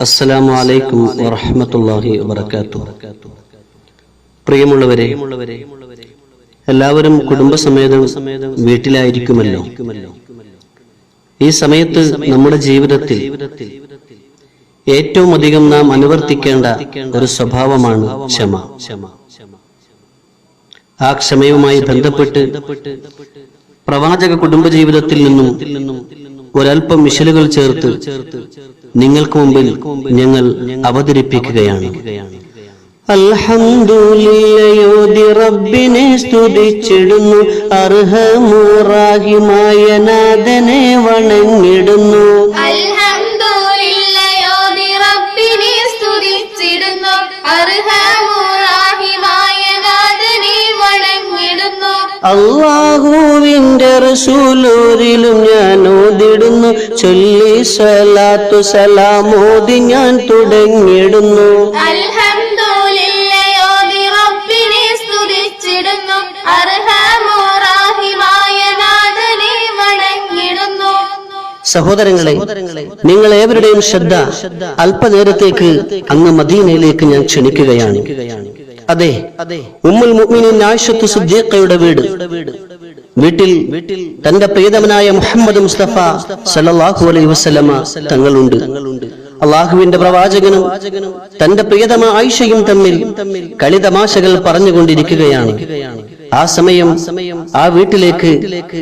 അസ്സലാമു അലൈക്കും വറഹ്മത്തുള്ളാഹി വബറകാതുഹു. പ്രിയമുള്ളവരെ എല്ലാവരും കുടുംബസമേതം വീട്ടിലായിരിക്കുമല്ലോ. ഈ സമയത്ത് നമ്മുടെ ജീവിതത്തിൽ ഏറ്റവും അധികം നാം അനുവർത്തിക്കേണ്ട ഒരു സ്വഭാവമാണ് ക്ഷമ. ആ ക്ഷമയുമായി ബന്ധപ്പെട്ട് പ്രവാചക കുടുംബ ജീവിതത്തിൽ നിന്നും ഒരൽപ്പം മിഷലുകൾ ചേർത്ത് നിങ്ങൾക്ക് മുമ്പിൽ ഞങ്ങൾ അവതരിപ്പിക്കുകയാണ്. അൽഹംദുലില്ലയോതി റബ്ബിനെ സ്തുതിച്ചിടുന്നു. അർഹമുറാഹിമായ നാഥനെ വണങ്ങിടുന്നു. അള്ളാഹുവിന്റെ റസൂലൂരിലും ഞാൻ ഓതിടുന്നു. ചൊല്ലി സലാത്തു സലാമോതി ഞാൻ തുടങ്ങിടുന്നു വണങ്ങിടുന്നു സഹോദരങ്ങളെ നിങ്ങൾ ഏവരുടെയും ശ്രദ്ധ അല്പനേരത്തേക്ക് അങ്ങ് മദീനയിലേക്ക് ഞാൻ ക്ഷണിക്കുകയാണ്. അതെ ഉമ്മുൽ മുഅ്മിനീൻ ആയിഷത്തു സിദ്ദീഖയുടെ വീട്. വീട്ടിൽ തന്റെ പ്രിയതമനായ മുഹമ്മദ് മുസ്തഫ സല്ലല്ലാഹു അലൈഹി വസല്ലമ തങ്ങളുണ്ട്. അള്ളാഹുവിന്റെ പ്രവാചകനും തന്റെ പ്രിയതമ ആയിഷയും തമ്മിൽ കളിതമാശകൾ പറഞ്ഞുകൊണ്ടിരിക്കുകയാണ്. ആ സമയം ആ വീട്ടിലേക്ക്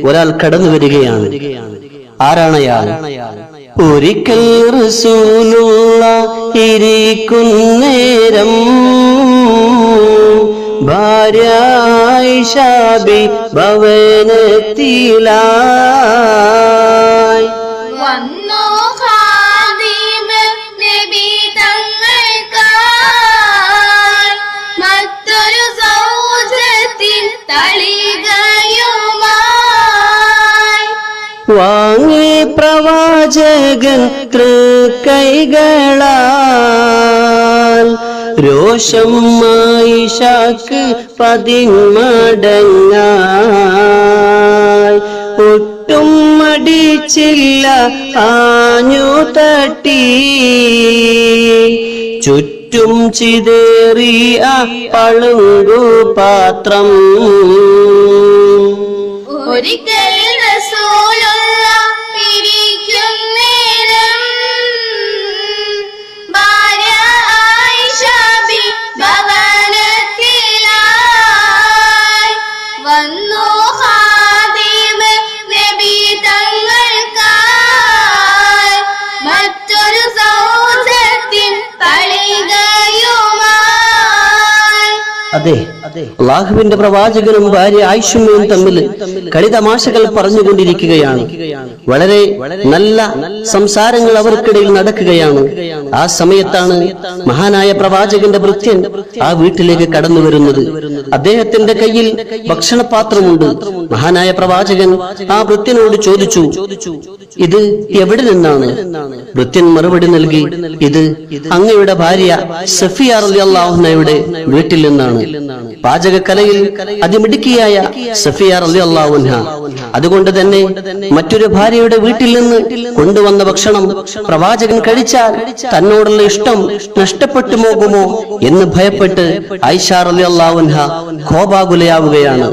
ഒരാൾ കടന്നു വരികയാണ്. ആരാണയാൾ ഒരിക്കൽ ഇരിക്കുന്നേരം ഭാര്യ ആയിഷാബി ഭവനത്തിലായി. വന്നോ ഖാദിമ് നബി തങ്ങൾക്കായി. മറ്റൊരു സൗജത്തിൽ തളികയുമായി. വാങ്ങി പ്രവാചകൻ തൃക്കൈകളാൽ. രോഷം ആയിഷാക്ക് പതിന്മടങ്ങായി ഒട്ടും മടിച്ചില്ല ആഞ്ഞു തട്ടി. ചുറ്റും ചിതേറിയ പളുങ്കു പാത്രം. ഒരിക്കൽ അതെ. അള്ളാഹുവിന്റെ പ്രവാചകനും ഭാര്യ ആയിഷുമ്മയും തമ്മിൽ കളിതമാശകൾ പറഞ്ഞുകൊണ്ടിരിക്കുകയാണ്. വളരെ നല്ല സംസാരങ്ങൾ അവർക്കിടയിൽ നടക്കുകയാണ്. ആ സമയത്താണ് മഹാനായ പ്രവാചകന്റെ ഭൃത്യൻ ആ വീട്ടിലേക്ക് കടന്നു വരുന്നത്. അദ്ദേഹത്തിന്റെ കയ്യിൽ ഭക്ഷണപാത്രമുണ്ട്. മഹാനായ പ്രവാചകൻ ആ വൃത്യനോട് ചോദിച്ചു ഇത് എവിടെ നിന്നാണ്? വൃത്യൻ മറുപടി നൽകി ഇത് അങ്ങയുടെ ഭാര്യ സഫിയ അള്ളാഹുനയുടെ വീട്ടിൽ നിന്നാണ്. പാചകക്കലയിൽ അതിമിടുക്കിയായ സഫിയ അള്ളാഹുന അതുകൊണ്ട് തന്നെ മറ്റൊരു ഭാര്യയുടെ വീട്ടിൽ നിന്ന് കൊണ്ടുവന്ന ഭക്ഷണം പ്രവാചകൻ കഴിച്ചാൽ തന്നോടുള്ള ഇഷ്ടം നഷ്ടപ്പെട്ടു പോകുമോ എന്ന് ഭയപ്പെട്ട് ഐഷാർ അലി അള്ളാവുൻഹ കോപാകുലയാവുകയാണ്.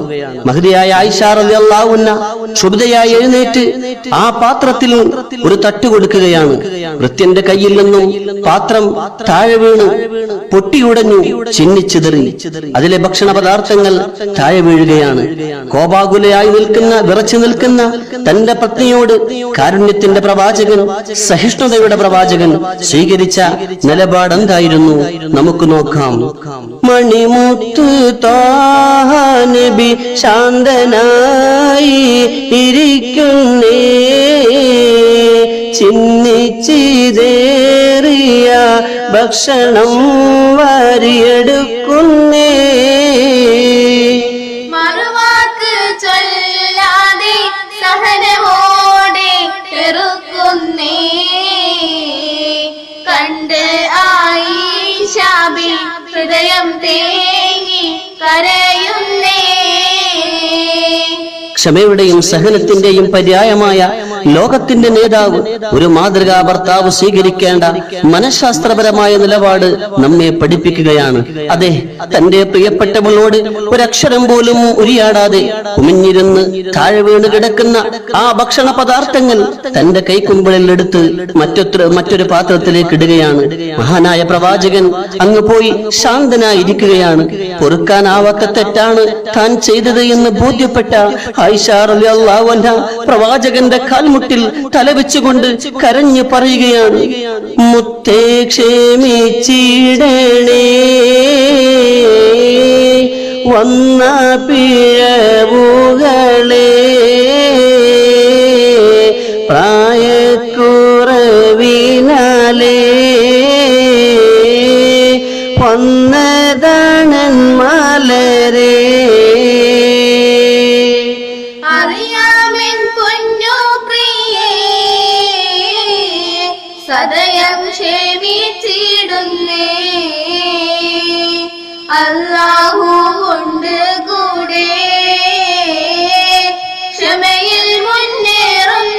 മഹതിയായ ഐഷാർ അലി അള്ളാവുന്ന ക്ഷുഭിതയായി എഴുന്നേറ്റ് ആ പാത്രത്തിൽ ഒരു തട്ട് കൊടുക്കുകയാണ്. വൃത്യന്റെ കയ്യിൽ നിന്നും പാത്രം താഴെ വീണു. പൊട്ടിയുടഞ്ഞു ചിന്നിച്ചിതറി അതിലെ ഭക്ഷണ പദാർത്ഥങ്ങൾ താഴെ വീഴുകയാണ്. കോപാകുലയായി നിൽക്കുന്ന വിറച്ചു നിൽക്കുന്ന തന്റെ പത്നിയോട് കാരുണ്യത്തിന്റെ പ്രവാചകൻ സഹിഷ്ണുതയുടെ പ്രവാചകൻ സ്വീകരിച്ച നിലപാട് എന്തായിരുന്നു നമുക്ക് നോക്കാം. മണിമുത്ത് നബി ശാന്തനായി ഇരിക്കുന്നേ. ചിന്നിച്ചിതേറിയ ഭക്ഷണം വാരിയെടുക്കുന്നേ. ആയിഷാബി ഹൃദയം തേങ്ങി കരയുന്നേ. ക്ഷമയുടെയും സഹനത്തിന്റെയും പര്യായമായ ലോകത്തിന്റെ നേതാവ് ഒരു മാതൃകാ ഭർത്താവ് സ്വീകരിക്കേണ്ട മനഃശാസ്ത്രപരമായ നിലപാട് നമ്മെ പഠിപ്പിക്കുകയാണ്. അതെ തന്റെ പ്രിയപ്പെട്ടവളോട് ഒരക്ഷരം പോലും ഉരിയാടാതെ കുമിഞ്ഞിരുന്ന് താഴെ വീണ് കിടക്കുന്ന ആ ഭക്ഷണ പദാർത്ഥങ്ങൾ തന്റെ കൈക്കുമ്പിളിൽ എടുത്ത് മറ്റൊരു മറ്റൊരു പാത്രത്തിലേക്ക് ഇടുകയാണ്. മഹാനായ പ്രവാചകൻ അങ്ങ് പോയി ശാന്തനായിരിക്കുകയാണ്. പൊറുക്കാനാവാത്ത തെറ്റാണ് താൻ ചെയ്തത് എന്ന് ബോധ്യപ്പെട്ട പ്രവാചകന്റെ അൻഹ കാൽമുട്ടിൽ തലവെച്ചുകൊണ്ട് കരഞ്ഞു പറയുകയാണ് മുത്തേ ക്ഷേമിച്ചിടണേ. വന്ന പിഴവുകളേ പ്രായക്കുറവിനാലേ സദയം ക്ഷമിച്ചിടുന്നേ. അല്ലാഹു കൊണ്ട് കൂടെ ക്ഷമയിൽ മുന്നേറുന്നോർക്കാൻ.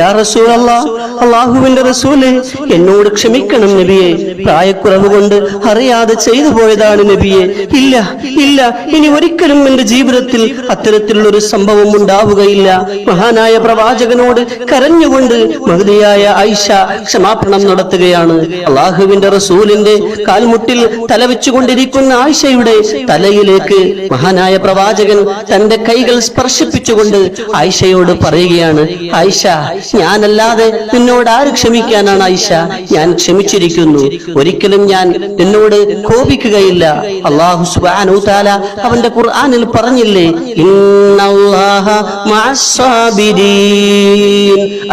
യാ റസൂലല്ലാ അള്ളാഹുവിന്റെ റസൂൽ എന്നോട് ക്ഷമിക്കണം നബിയെ. പ്രായക്കുറവ് കൊണ്ട് അറിയാതെ ചെയ്തു പോയതാണ് നബിയെ. ഇല്ല ഇല്ല. ഇനി ഒരിക്കലും എന്റെ ജീവിതത്തിൽ അത്തരത്തിലുള്ളൊരു സംഭവം ഉണ്ടാവുകയില്ല. മഹാനായ പ്രവാചകനോട് കരഞ്ഞുകൊണ്ട് മഹതിയായ ഐഷ ക്ഷമാപണം നടത്തുകയാണ്. അള്ളാഹുവിന്റെ റസൂലിന്റെ കാൽമുട്ടിൽ തലവെച്ചുകൊണ്ടിരിക്കുന്ന ആയിഷയുടെ തലയിലേക്ക് മഹാനായ പ്രവാചകൻ തന്റെ കൈകൾ സ്പർശിപ്പിച്ചുകൊണ്ട് ആയിഷയോട് പറയുകയാണ് ആയിഷ ഞാനല്ലാതെ നിന്നോട് ആര് ക്ഷമിക്കാനാണ് ആയിഷ? ഞാൻ ക്ഷമിച്ചിരിക്കുന്നു. ഒരിക്കലും ഞാൻ എന്നോട് കോപിക്കുകയില്ല. അള്ളാഹു സുബ്ഹാനഹു താല അവന്റെ ഖുർആാനിൽ പറഞ്ഞില്ലേ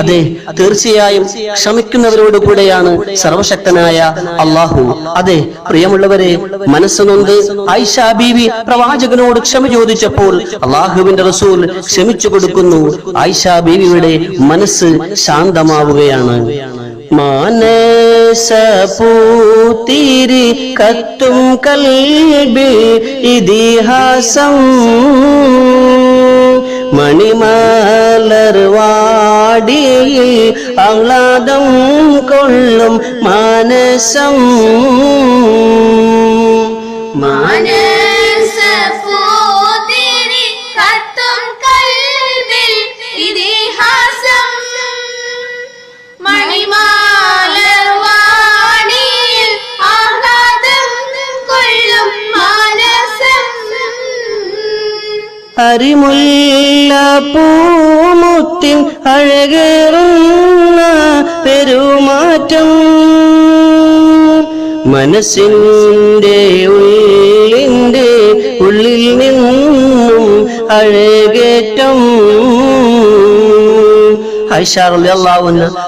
അതെ തീർച്ചയായും ക്ഷമിക്കുന്നവരോട് കൂടെയാണ് സർവശക്തനായ അള്ളാഹു അതെ പ്രിയമുള്ളവരെ മനസ്സുകൊണ്ട് ആയിഷ ബീവി പ്രവാചകനോട് ക്ഷമ ചോദിച്ചപ്പോൾ അള്ളാഹുവിന്റെ റസൂൽ ക്ഷമിച്ചു കൊടുക്കുന്നു. ആയിഷ ബീവിയുടെ മനസ്സ് ശാന്തമാവുകയാണ് മാനസപൂത്തിരി കത്തും കൽബിൽ ഇതിഹാസം. മണിമാലർവാടിയിൽ ആഹ്ലാദം കൊള്ളും മാനസം. മനസ്സപൂതിരി അരിമുല്ല പൂമുത്തിൻ അഴകേറുന്ന പെരുമാറ്റം. മനസ്സിന്റെ ഉള്ളിന്റെ ഉള്ളിൽ നിന്നും അഴകേറ്റം.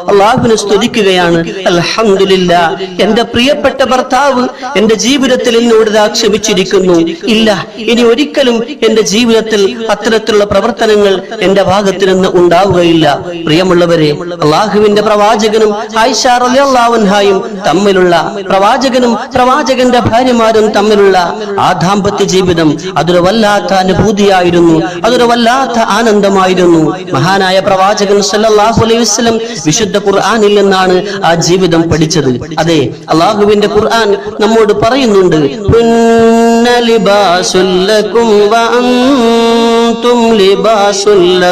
അള്ളാഹുവിനെ സ്തുതിക്കുകയാണ്. അലഹമില്ല എന്റെ പ്രിയപ്പെട്ട ഭർത്താവ് എന്റെ ജീവിതത്തിൽ എന്നോട് ഇതാ ക്ഷമിച്ചിരിക്കുന്നു. ഇല്ല ഇനി ഒരിക്കലും എന്റെ ജീവിതത്തിൽ അത്തരത്തിലുള്ള പ്രവർത്തനങ്ങൾ എന്റെ ഭാഗത്തു നിന്ന് ഉണ്ടാവുകയില്ല. പ്രിയമുള്ളവരെ അള്ളാഹുവിന്റെ പ്രവാചകനും ഐഷാറിയാവുൻഹായും തമ്മിലുള്ള പ്രവാചകനും പ്രവാചകന്റെ ഭാര്യമാരും തമ്മിലുള്ള ആ ദാമ്പത്യ ജീവിതം അതൊരു വല്ലാത്ത അനുഭൂതിയായിരുന്നു. അതൊരു വല്ലാത്ത ആനന്ദമായിരുന്നു. മഹാനായ പ്രവാചകൻ സല്ലല്ലാഹു അലൈഹി വസല്ലം വിശുദ്ധ ഖുർആനിൽ നിന്നാണ് ആ ജീവിതം പഠിച്ചത്. അതെ അള്ളാഹുവിന്റെ ഖുർആൻ നമ്മോട് പറയുന്നുണ്ട്. "ഹുന്ന ലിബാസുൽ ലക്കും വ അൻതും ലിബാസുൽ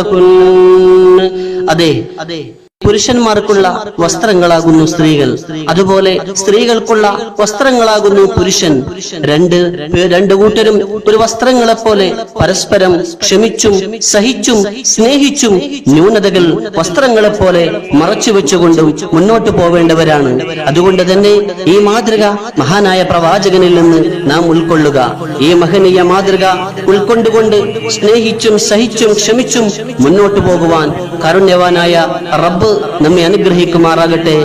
അതെ അതെ. പുരുഷന്മാർക്കുള്ള വസ്ത്രങ്ങളാകുന്നു സ്ത്രീകൾ. അതുപോലെ സ്ത്രീകൾക്കുള്ള വസ്ത്രങ്ങളാകുന്നു പുരുഷൻ. രണ്ട് രണ്ടു കൂട്ടരും ഒരു വസ്ത്രങ്ങളെ പോലെ പരസ്പരം ക്ഷമിച്ചും സഹിച്ചും സ്നേഹിച്ചും ന്യൂനതകൾ വസ്ത്രങ്ങളെ പോലെ മറച്ചു വെച്ചുകൊണ്ടും മുന്നോട്ട് പോവേണ്ടവരാണ്. അതുകൊണ്ട് തന്നെ ഈ മാതൃക മഹാനായ പ്രവാചകനിൽ നിന്ന് നാം ഉൾക്കൊള്ളുക. ഈ മഹനീയ മാതൃക ഉൾക്കൊണ്ടുകൊണ്ട് സ്നേഹിച്ചും സഹിച്ചും ക്ഷമിച്ചും മുന്നോട്ട് പോകുവാൻ കാരുണ്യവാനായ റബ്ബ് നമ്മെ അനുഗ്രഹിക്കുമാറാകട്ടെ